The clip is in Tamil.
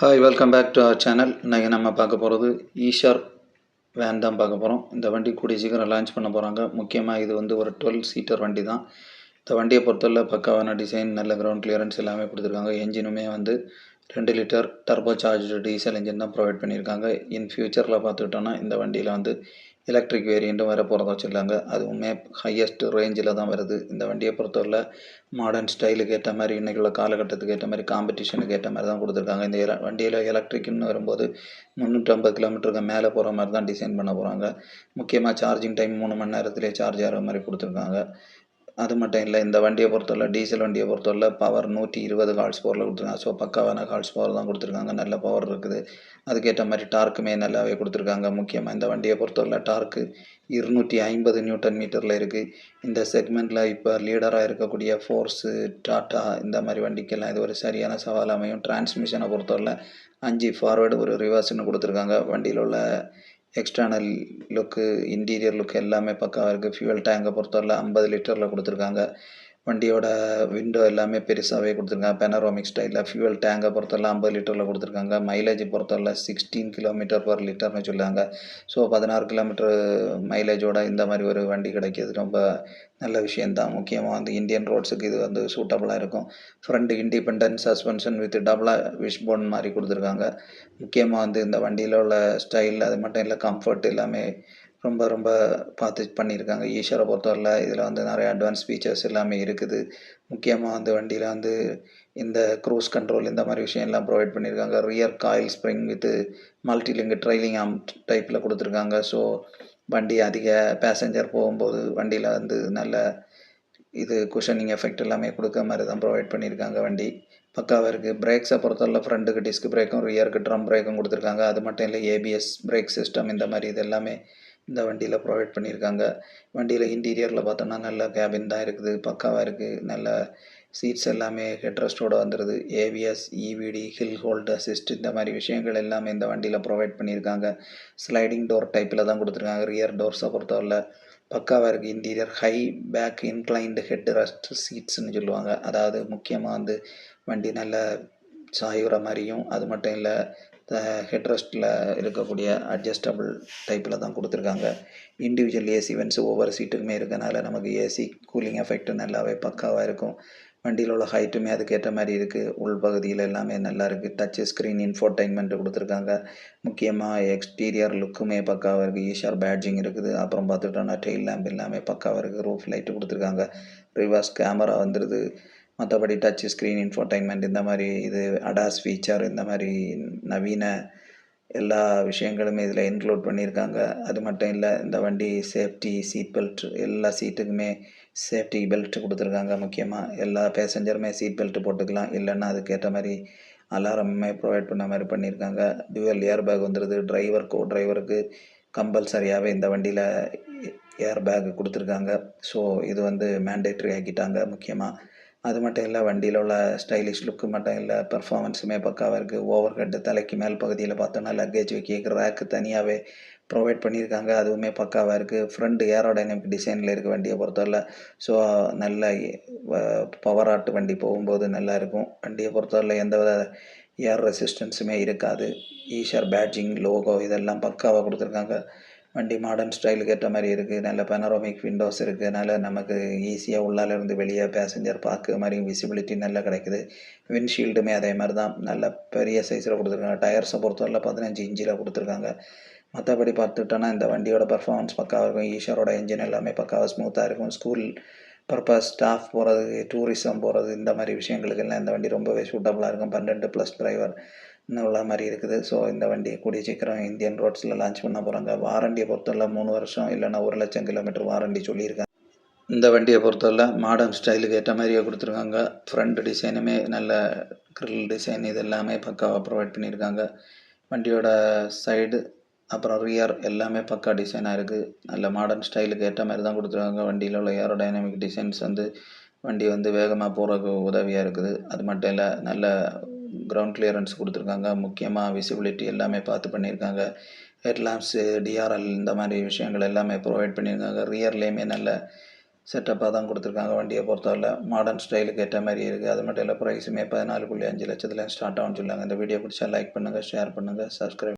Hi welcome back to our channel இன்றைக்கி நம்ம பார்க்க போகிறது ஈஷார் வேன் தான் பார்க்க போகிறோம் இந்த வண்டி கூடிய சீக்கிரம் லான்ச் பண்ண போகிறாங்க முக்கியமாக இது வந்து ஒரு டுவெல் சீட்டர் வண்டி தான். இந்த வண்டியை பொறுத்தவரை பக்காவான டிசைன் நல்ல கிரவுண்ட் கிளியரன்ஸ் எல்லாமே கொடுத்துருக்காங்க. என்ஜினுமே வந்து ரெண்டு litre turbo charge diesel engine தான் ப்ரொவைட் பண்ணியிருக்காங்க. இன் ஃப்யூச்சரில் பார்த்துக்கிட்டோன்னா இந்த வண்டியில் வந்து எலக்ட்ரிக் வேரியண்ட்டும் வர போகிறத வச்சுருக்காங்க அதுவுமே ஹையஸ்ட் ரேஞ்சில் தான் வருது. இந்த வண்டியை பொறுத்தவரை மாடர்ன் ஸ்டைலுக்கு ஏற்ற மாதிரி இன்றைக்கி உள்ள காலகட்டத்துக்கு ஏற்ற மாதிரி காம்படிஷனுக்கு ஏற்ற மாதிரி தான் கொடுத்துருக்காங்க. இந்த எல வண்டியில் எலக்ட்ரிக்னு வரும்போது முந்நூற்றம்பது கிலோமீட்டருக்கு மேலே போகிற மாதிரி தான் டிசைன் பண்ண போகிறாங்க முக்கியமாக சார்ஜிங் டைம் மூணு மணி நேரத்திலே சார்ஜ் ஆகிற மாதிரி கொடுத்துருக்காங்க. அது மட்டும் இல்லை இந்த வண்டியை பொறுத்தவரை டீசல் வண்டியை பொறுத்தவரை பவர் நூற்றி இருபது ஹார்ஸ் பவரில் கொடுத்துருக்காங்க. ஸோ பக்காவான ஹார்ஸ் பவர் தான் கொடுத்துருக்காங்க. நல்ல பவர் இருக்குது. அதுக்கேற்ற மாதிரி டார்க்குமே நல்லாவே கொடுத்துருக்காங்க. முக்கியமாக இந்த வண்டியை பொறுத்தவரை டார்க்கு இருநூற்றி ஐம்பது நியூட்டன் மீட்டரில் இருக்குது இந்த செக்மெண்ட்டில் இப்போ லீடராக இருக்கக்கூடிய ஃபோர்ஸு டாட்டா இந்த மாதிரி வண்டிக்கெல்லாம் இது ஒரு சரியான சவால் அமையும். டிரான்ஸ்மிஷனை பொறுத்தவரை அஞ்சு ஃபார்வேர்டு ஒரு ரிவர்ஸ்னு கொடுத்துருக்காங்க. வண்டியில் உள்ள எக்ஸ்டர்னல் லுக்கு இன்டீரியர் லுக் எல்லாமே பக்காவாக இருக்குது ஃபியூவல் டேங்கை பொறுத்தவரை ஐம்பது லிட்டரில் கொடுத்துருக்காங்க. வண்டியோட விண்டோ எல்லாமே பெருசாகவே கொடுத்துருக்காங்க. பெனரோமிக் ஸ்டைலில் ஃபியூவல் டேங்கை பொறுத்தவரை ஐம்பது லிட்டரில் கொடுத்துருக்காங்க. மைலேஜ் பொறுத்தவரை சிக்ஸ்டீன் கிலோமீட்டர் பர் லிட்டர்னு சொல்லுவாங்க. ஸோ பதினாறு கிலோமீட்டர் மைலேஜோட இந்த மாதிரி ஒரு வண்டி கிடைக்கிது ரொம்ப நல்ல விஷயந்தான் முக்கியமாக வந்து இந்தியன் ரோட்ஸுக்கு இது வந்து சூட்டபுளாக இருக்கும். ஃப்ரண்ட் இண்டிபெண்டன்ட் சஸ்பென்ஷன் வித் டபுளாக விஷ் மாதிரி கொடுத்துருக்காங்க. முக்கியமாக வந்து இந்த வண்டியில் உள்ள ஸ்டைல் அது மட்டும் இல்லை கம்ஃபர்ட் எல்லாமே ரொம்ப ரொம்ப பார்த்து பண்ணியிருக்காங்க. ஈஷரை பொறுத்தவரையில் இதில் வந்து நிறைய அட்வான்ஸ் ஃபீச்சர்ஸ் எல்லாமே இருக்குது. முக்கியமாக வந்து வண்டியில் வந்து இந்த க்ரூஸ் கண்ட்ரோல் இந்த மாதிரி விஷயம் எல்லாம் ப்ரொவைட் பண்ணியிருக்காங்க rear coil spring with multilink trailing arm டைப்பில் கொடுத்துருக்காங்க. ஸோ வண்டி அதிக பேசஞ்சர் போகும்போது வண்டியில் வந்து நல்ல இது குஷனிங் எஃபெக்ட் எல்லாமே கொடுக்க மாதிரி தான் ப்ரொவைட் பண்ணியிருக்காங்க வண்டி. பக்காவாக இருக்குது பிரேக்ஸை பொறுத்தவரை ஃப்ரண்ட்டுக்கு டிஸ்க் பிரேக்கும் ரியருக்கு ட்ரம் பிரேக்கும் கொடுத்துருக்காங்க. அது மட்டும் இல்லை ஏபிஎஸ் பிரேக் சிஸ்டம் இந்த மாதிரி இது எல்லாமே இந்த வண்டியில் ப்ரொவைட் பண்ணியிருக்காங்க. வண்டியில் இன்டீரியரில் பார்த்தோன்னா நல்ல கேபின் தான் இருக்குது. பக்காவாக இருக்குது நல்ல சீட்ஸ் எல்லாமே ஹெட்ரஸ்டோடு வந்துடுது ABS EBD hill hold assist இந்த மாதிரி விஷயங்கள் எல்லாமே இந்த வண்டியில் ப்ரொவைட் பண்ணியிருக்காங்க. ஸ்லைடிங் டோர் டைப்பில் தான் கொடுத்துருக்காங்க. ரியர் டோர்ஸை பொறுத்தவரை பக்காவாக இருக்குது interior high back inclined head rest சீட்ஸ்னு சொல்லுவாங்க. அதாவது முக்கியமாக வந்து வண்டி நல்ல சாயுற மாதிரியும் அது மட்டும் இல்லை ஹெட்ரெஸ்ட்டில் இருக்கக்கூடிய அட்ஜஸ்டபிள் டைப்பில் தான் கொடுத்துருக்காங்க. இண்டிவிஜுவல் ஏசி வென்ஸ் ஒவ்வொரு சீட்டுக்குமே இருக்கனால நமக்கு ஏசி கூலிங் எஃபெக்ட் நல்லாவே பக்காவாக இருக்கும். வண்டியில் உள்ள ஹைட்டுமே அதுக்கேற்ற மாதிரி இருக்குது உள்பகுதியில் எல்லாமே நல்லா இருக்குது டச் ஸ்க்ரீன் இன்ஃபோர்டைன்மெண்ட் கொடுத்துருக்காங்க. முக்கியமாக எக்ஸ்டீரியர் லுக்குமே பக்காவாக இருக்குது ஈஷார் பேட்ஜிங் இருக்குது. அப்புறம் பார்த்துட்டோன்னா டெயில் லேம்ப் எல்லாமே பக்காவாக இருக்குது ரூஃப் லைட்டு கொடுத்துருக்காங்க. ரிவர்ஸ் கேமரா வந்துடுது மற்றபடி டச் ஸ்க்ரீன் இன்ஃபோர்டைன்மெண்ட் இந்த மாதிரி இது அடாஸ் ஃபீச்சர் இந்த மாதிரி நவீன எல்லா விஷயங்களுமே இதில் இன்க்ளூட் பண்ணியிருக்காங்க. அது மட்டும் இல்லை இந்த வண்டி சேஃப்டி சீட் பெல்ட் எல்லா சீட்டுக்குமே சேஃப்டி பெல்ட் கொடுத்துருக்காங்க முக்கியமாக எல்லா பேசஞ்சருமே சீட் பெல்ட் போட்டுக்கலாம். இல்லைன்னா அதுக்கேற்ற மாதிரி அலாரமே ப்ரொவைட் பண்ண மாதிரி பண்ணியிருக்காங்க. டியூவல் ஏர் பேக் வந்துடுது டிரைவர் கோ டிரைவருக்கு கம்பல்சரியாகவே இந்த வண்டியில் ஏர் பேக் கொடுத்துருக்காங்க. ஸோ இது வந்து மேண்டேட்ரி ஆக்கிட்டாங்க முக்கியமாக அது மட்டும் இல்லை வண்டியில் உள்ள ஸ்டைலிஷ் லுக்கு மட்டும் இல்லை பர்ஃபாமன்ஸுமே பக்காவாக இருக்குது ஓவர் ஹெட்டு தலைக்கு மேல் பகுதியில் பார்த்தோன்னா லக்கேஜ் வைக்க ரேக்கு தனியாகவே ப்ரொவைட் பண்ணியிருக்காங்க. அதுவுமே பக்காவாக இருக்குது ஃப்ரண்ட் ஏரோடைனமிக் டிசைனில் இருக்க வண்டியை பொறுத்தவரை ஸோ நல்ல பவர் ஆட்டு வண்டி போகும்போது நல்லா இருக்கும். வண்டியை பொறுத்தவரை எந்த வித ஏர் ரெசிஸ்டன்ஸுமே இருக்காது. ஈஷர் பேட்ஜிங் லோகோ இதெல்லாம் பக்காவாக கொடுத்துருக்காங்க. வண்டி மாடர்ன் ஸ்டைலுக்கு ஏற்ற மாதிரி இருக்குது நல்ல பெனரோமிக் விண்டோஸ் இருக்குது நல்ல நமக்கு ஈஸியாக உள்ளால இருந்து வெளியே பேசஞ்சர் பார்க்க மாதிரி விசிபிலிட்டி நல்லா கிடைக்குது. விண்ட்ஷீல்டுமே அதே மாதிரி தான் நல்ல பெரிய சைஸில் கொடுத்துருக்காங்க. டயர்ஸை பொறுத்தவரையில் பதினஞ்சு இன்ச்சில் கொடுத்துருக்காங்க. மற்றபடி பார்த்துட்டோன்னா இந்த வண்டியோட பர்ஃபார்மன்ஸ் பக்காவாக இருக்கும். ஈஷரோட இன்ஜின் எல்லாமே பக்காவாக ஸ்மூத்தாக இருக்கும். ஸ்கூல் பர்பஸ் ஸ்டாஃப் போகிறது டூரிசம் போகிறது இந்த மாதிரி விஷயங்களுக்கெல்லாம் இந்த வண்டி ரொம்பவே சூட்டபுளாக இருக்கும். பன்னெண்டு ப்ளஸ் டிரைவர் உள்ள மாதிரி இருக்குது. ஸோ இந்த வண்டியை கூடிய சீக்கிரம் இந்தியன் ரோட்ஸில் லான்ச் பண்ண போகிறாங்க வாரண்டியை பொறுத்தவரை மூணு வருஷம் இல்லைன்னா ஒரு லட்சம் கிலோமீட்டர் வாரண்டி சொல்லியிருக்காங்க. இந்த வண்டியை பொறுத்தவரை மாடர்ன் ஸ்டைலுக்கு ஏற்ற மாதிரியே கொடுத்துருக்காங்க. ஃப்ரண்ட் டிசைனுமே நல்ல க்ரில் டிசைன் இது எல்லாமே பக்காவாக ப்ரொவைட் பண்ணியிருக்காங்க. வண்டியோட சைடு அப்புறம் ரியர் எல்லாமே பக்கா டிசைனாக இருக்குது நல்ல மாடர்ன் ஸ்டைலுக்கு ஏற்ற மாதிரி தான் கொடுத்துருக்காங்க. வண்டியில் உள்ள ஏரோ டைனமிக் டிசைன்ஸ் வந்து வண்டி வந்து வேகமாக போகிறதுக்கு உதவியாக இருக்குது. அது மட்டும் இல்லை நல்ல கிரவுண்ட் கிளியரன்ஸ் கொடுத்துருக்காங்க. முக்கியமாக விசிபிலிட்டி எல்லாமே பார்த்து பண்ணியிருக்காங்க. ஹெட்லாம்ப்ஸு டிஆர்எல் இந்த மாதிரி விஷயங்கள் எல்லாமே ப்ரொவைட் பண்ணியிருக்காங்க. ரியர்லேயுமே நல்ல செட்டப்பாக தான் கொடுத்துருக்காங்க வண்டியை பொறுத்தவரை மாடர்ன் ஸ்டைலுக்கு ஏற்ற மாதிரி இருக்குது அது மட்டும் இல்லை ப்ரைஸுமே பதினாலு புள்ளி அஞ்சு லட்சத்தில் ஸ்டார்ட் ஆகும்னு சொல்லுவாங்க இந்த வீடியோ பிடிச்சா லைக் பண்ணுங்கள் ஷேர் பண்ணுங்கள் சப்ஸ்கிரைப்